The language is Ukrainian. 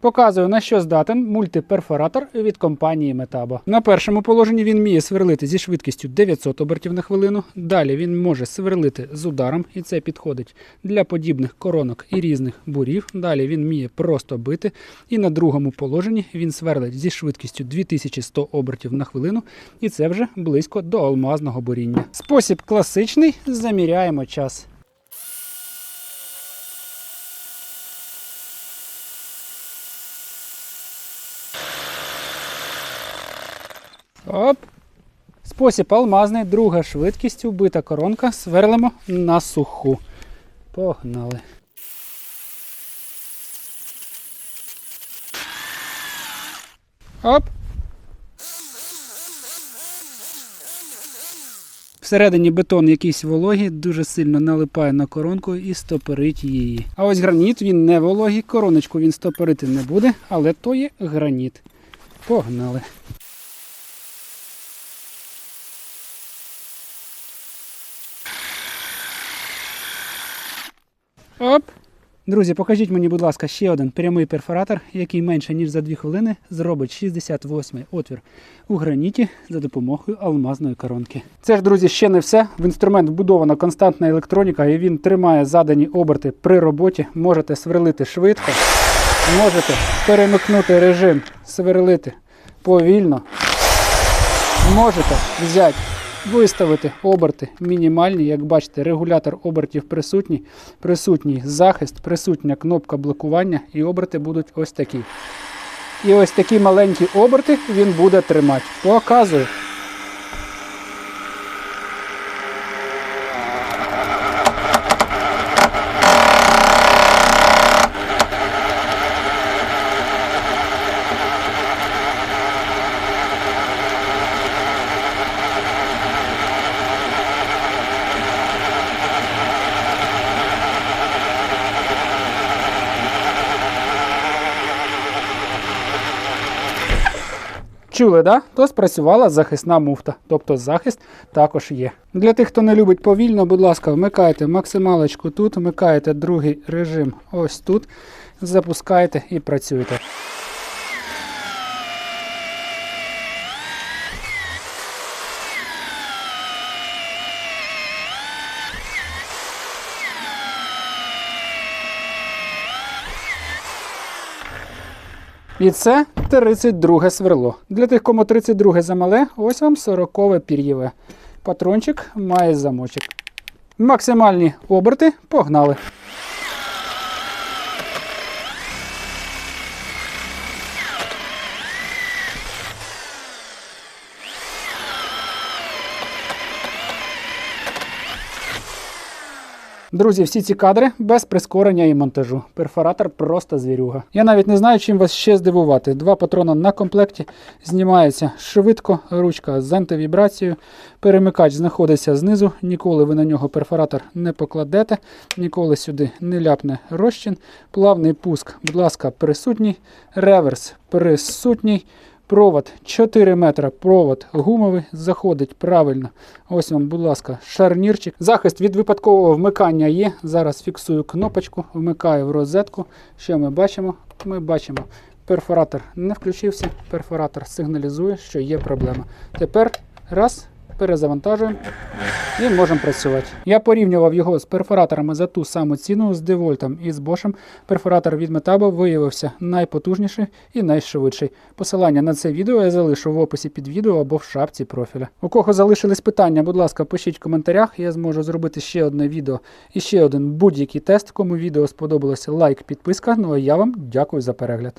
Показую, на що здатен мультиперфоратор від компанії Metabo. На першому положенні він вміє сверлити зі швидкістю 900 обертів на хвилину. Далі він може сверлити з ударом, і це підходить для подібних коронок і різних бурів. Далі він вміє просто бити. І на другому положенні він сверлить зі швидкістю 2100 обертів на хвилину, і це вже близько до алмазного буріння. Спосіб класичний. Заміряємо час. Оп. Спосіб алмазний, друга швидкість, убита коронка, сверлимо на суху. Погнали. Оп. Всередині бетон якийсь вологий, дуже сильно налипає на коронку і стопорить її. А ось граніт він не вологий, короночку він стопорити не буде, але то є граніт. Погнали. Оп. Друзі, покажіть мені, будь ласка, ще один прямий перфоратор, який менше ніж за 2 хвилини зробить 68-й отвір у граніті за допомогою алмазної коронки. Це ж, друзі, ще не все. В інструмент вбудована константна електроніка, і він тримає задані оберти при роботі. Можете сверлити швидко, можете перемикнути режим, сверлити повільно. Можете взяти Виставити оберти мінімальні, як бачите, регулятор обертів присутній, присутній захист, присутня кнопка блокування, і оберти будуть ось такі. І ось такі маленькі оберти він буде тримати. Показую. Чули, да? То спрацювала захисна муфта, тобто захист також є. Для тих, хто не любить повільно, будь ласка, вмикайте максималочку тут, вмикаєте другий режим ось тут, запускаєте і працюєте. І це 32 сверло. Для тих, кому 32 замале, ось вам 40 пір'єве. Патрончик має замочок. Максимальні оберти погнали. Друзі, всі ці кадри без прискорення і монтажу. Перфоратор просто звірюга. Я навіть не знаю, чим вас ще здивувати. Два патрона на комплекті знімається швидко, ручка з антивібрацією. Перемикач знаходиться знизу. Ніколи ви на нього перфоратор не покладете, ніколи сюди не ляпне розчин. Плавний пуск, будь ласка, присутній. Реверс присутній. Провод 4 метра, провод гумовий, заходить правильно. Ось вам, будь ласка, шарнірчик. Захист від випадкового вмикання є. Зараз фіксую кнопочку, вмикаю в розетку. Що ми бачимо? Ми бачимо, перфоратор не включився, перфоратор сигналізує, що є проблема. Тепер раз. Перезавантажуємо і можемо працювати. Я порівнював його з перфораторами за ту саму ціну з Девольтом і з Bosch. Перфоратор від Metabo виявився найпотужніший і найшвидший. Посилання на це відео я залишу в описі під відео або в шапці профіля. У кого залишились питання, будь ласка, пишіть в коментарях. Я зможу зробити ще одне відео і ще один будь-який тест. Кому відео сподобалося, лайк, підписка. Ну а я вам дякую за перегляд.